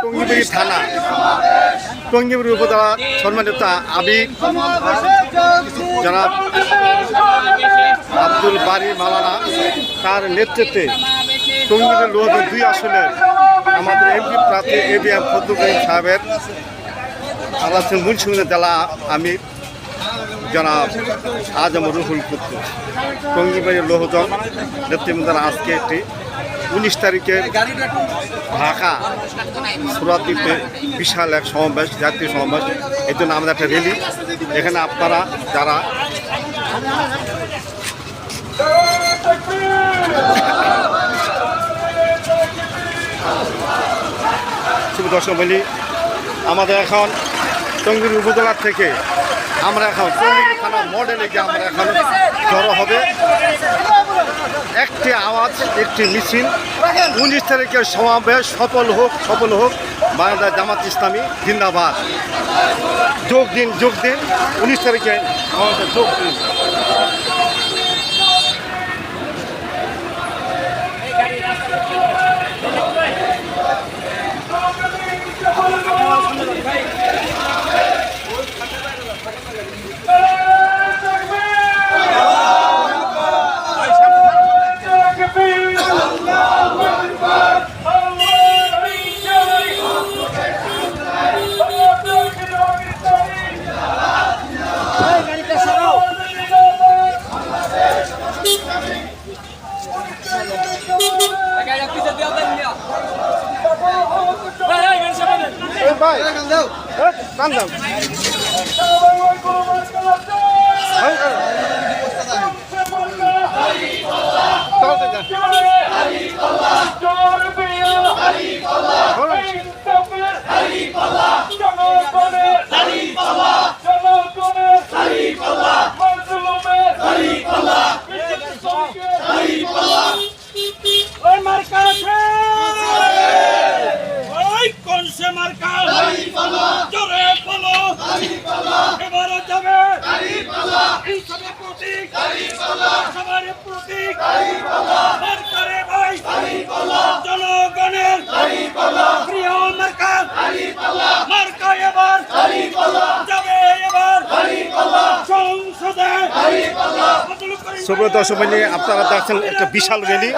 টঙ্গী থানা। টঙ্গীপুর উপজেলা সম্মানিত আবির যারা আব্দুল বারি মালানা, তার নেতৃত্বে টঙ্গীর লোহদের দুই আসনে আমাদের এমপি প্রার্থী এ বি এম ফজলুল সাহেবের আলাসিন মুন্সিগঞ্জ জেলা আমির জনাব আজম রুহুল কুদ্দু টঙ্গিবাড়ির লোহজন নেতৃবৃন্দরা আজকে একটি উনিশ তারিখে ঢাকা সুরাদ্বীপে বিশাল এক সমাবেশ, জাতীয় সমাবেশ। এই জন্য আমাদের একটা র্যালি এখানে আপনারা যারা দর্শক বলি, আমাদের এখন টঙ্গির উপজেলার থেকে আমরা এখন টঙ্গির থানা মডেলে গিয়ে আমরা এখন জড়ো হবে। একটি আওয়াজ, একটি মিছিল। উনিশ তারিখের সমাবেশ সফল হোক সফল হোক, বাংলাদেশ জামাত ইসলামী জিন্দাবাদ। যোগ দিন যোগ দিন। উনিশ তারিখে যোগ দিন। ভাই টান দাও ওই মার্কা আছে ওই কোন সে মার্কা জোরে বলো এবারে যাবে এই সবে প্রতীক সবার প্রতীক সরকারে ভাই সুব্রত আপনারা দেখছেন একটা বিশাল র্যালি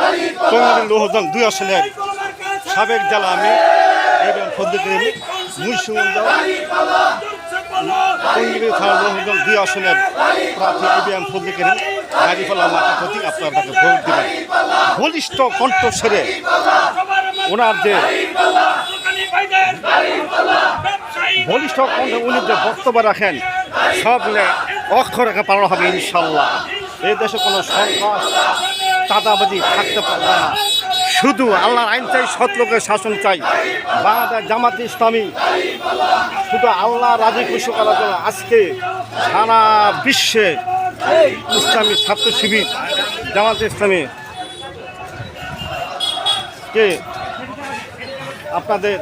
টঙ্গির লোহজন দুই আসনের? সাবেক জেলা আমি এবং ফদ্দিন মুন্সিগঞ্জ প্রতি বলিষ্ঠ কণ্ঠস্বরে ওনার যে বলিষ্ঠ কণ্ঠে বক্তব্য রাখেন, সব মিলে অক্ষরেখা পালন হবে ইনশাল্লাহ এই দেশে কোনো সন্ত্রাস, চাঁদাবাজি থাকতে পারবে না। শুধু আল্লাহর আইন চাই সৎলোকের শাসন চাই। বাংলাদেশ জামাত ইসলামী শুধু আল্লাহ রাজি খুশি করার জন্য আজকে সারা বিশ্বে ইসলামী ছাত্র শিবির, জামাত ইসলামী কে আপনাদের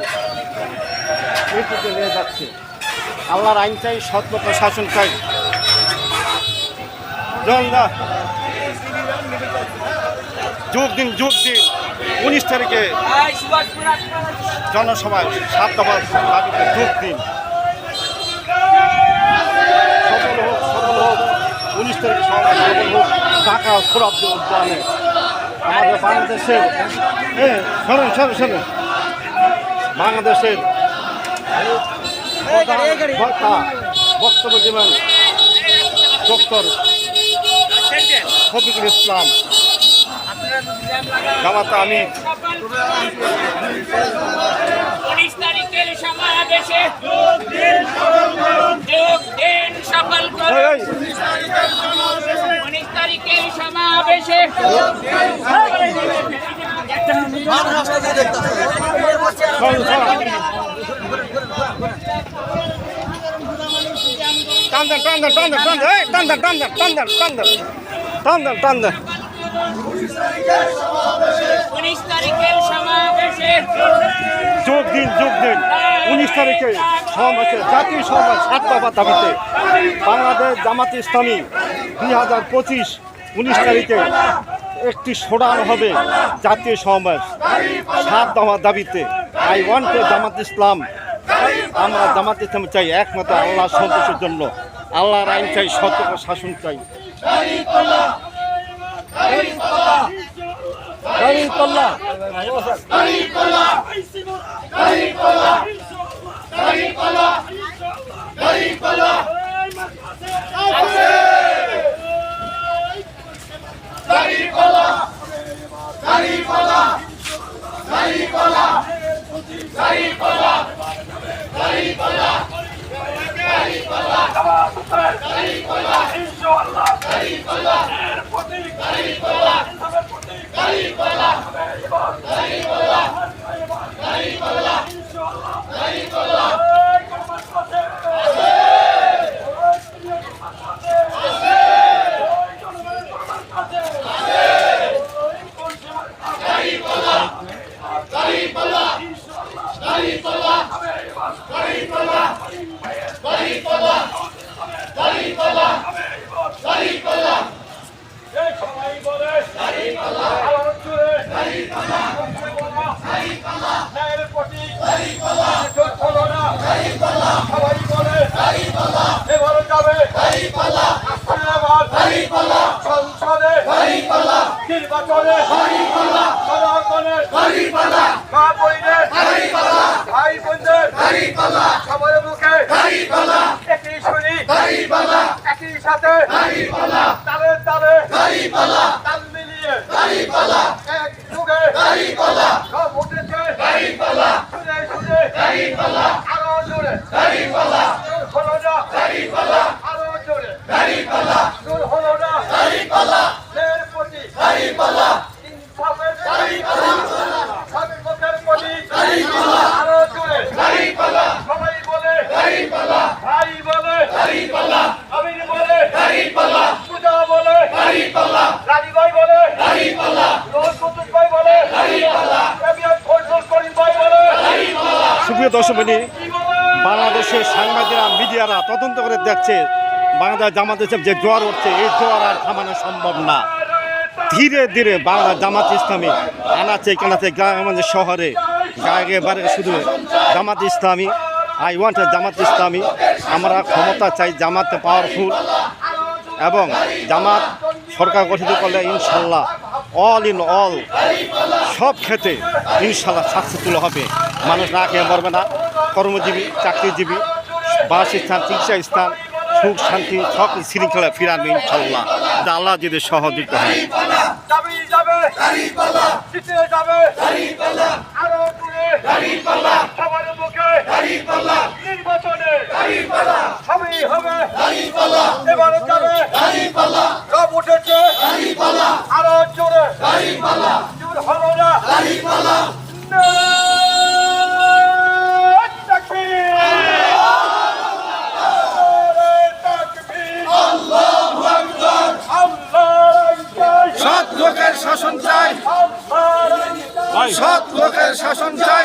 নিয়ে যাচ্ছে? আল্লাহর আইন চাই সৎলোক শাসন চাই। যোগ দিন যোগ দিন। উনিশ তারিখে জনসভায় সাত দফা দাবিতে যোগ দিন। সফল হোক সফল হোক, উনিশ তারিখে সফল হোক উদ্যানে। আমাদের বাংলাদেশের হ্যাঁ শোনেন শোনেন শোনেন বাংলাদেশের বক্তব্য দেবেন ডক্টর শফিকুল ইসলাম। জামাতা আমি। উনিশ তারিখের সমাবেশে যোগ দিন সফল করুন উনিশ তারিখের সমাবেশে। টান টান টান টান টান টান টান টান টান দেন টান দেন। যোগ দিন যোগ দিন। উনিশ তারিখে সমাবেশে, জাতীয় সমাবেশ সাত দফা দাবিতে বাংলাদেশ জামাত ইসলামী দুই হাজার পঁচিশ উনিশ তারিখে একটি সোডান হবে জাতীয় সমাবেশ। সাত দফা দাবিতে আই ওয়ান্ট জামাত ইসলাম। আমরা জামাত ইসলাম চাই একমাত্র আল্লাহ সন্তোষের জন্য। আল্লাহর আইন চাই সতর্ক শাসন চাই। সংসদে নির্বাচনে মা বইনের ভাই বোনদের সবার মুখে একই শুনি একই সাথে তালে তাল মিলিয়ে এক যুগে সব উঠেছে শুনে শুনে আরও জোরে হলো না আরও জোরে দূর হলো না এর প্রতি ইনসাফের সর্বকের প্রতি আরও জোরে সবাই বলে ভাই বলে আমির বলে পূজা বলে রানী ভাই বলে রোজ কুতুব ভাই বলে এবিএম ফজলুল করিম ভাই বলে সুপ্রিয় দর্শকমণি বাংলাদেশের সাংবাদিকরা, মিডিয়ারা তদন্ত করে দেখছে, বাংলাদেশ জামাত ইসলাম যে জোয়ার উঠছে, এই জোয়ার আর থামানো সম্ভব না। ধীরে ধীরে বাংলা জামাত ইসলামী আনাচে কানাচে গ্রামগঞ্জে শহরে, গায়ে বাড়ি শুধু জামাত ইসলামী। I want Jamaat Islami. আমরা ক্ষমতা চাই জামাতে পাওয়ারফুল এবং জামাত সরকার গঠিত করলে ইনশাল্লাহ অল ইন অল সব ক্ষেত্রে ইনশাল্লাহ সাকসেসফুল হবে। মানুষ না খেয়ে মরবে না। কর্মজীবী, চাকরিজীবী, বাসস্থান, চিকিৎসা স্থান, সুখ শান্তি সব শৃঙ্খলা ফিরাবে ইনশাল্লাহ আল্লাহ যদি সহযোগিতা হয়। নির্বাচনে সৎ লোকের শাসন চাই।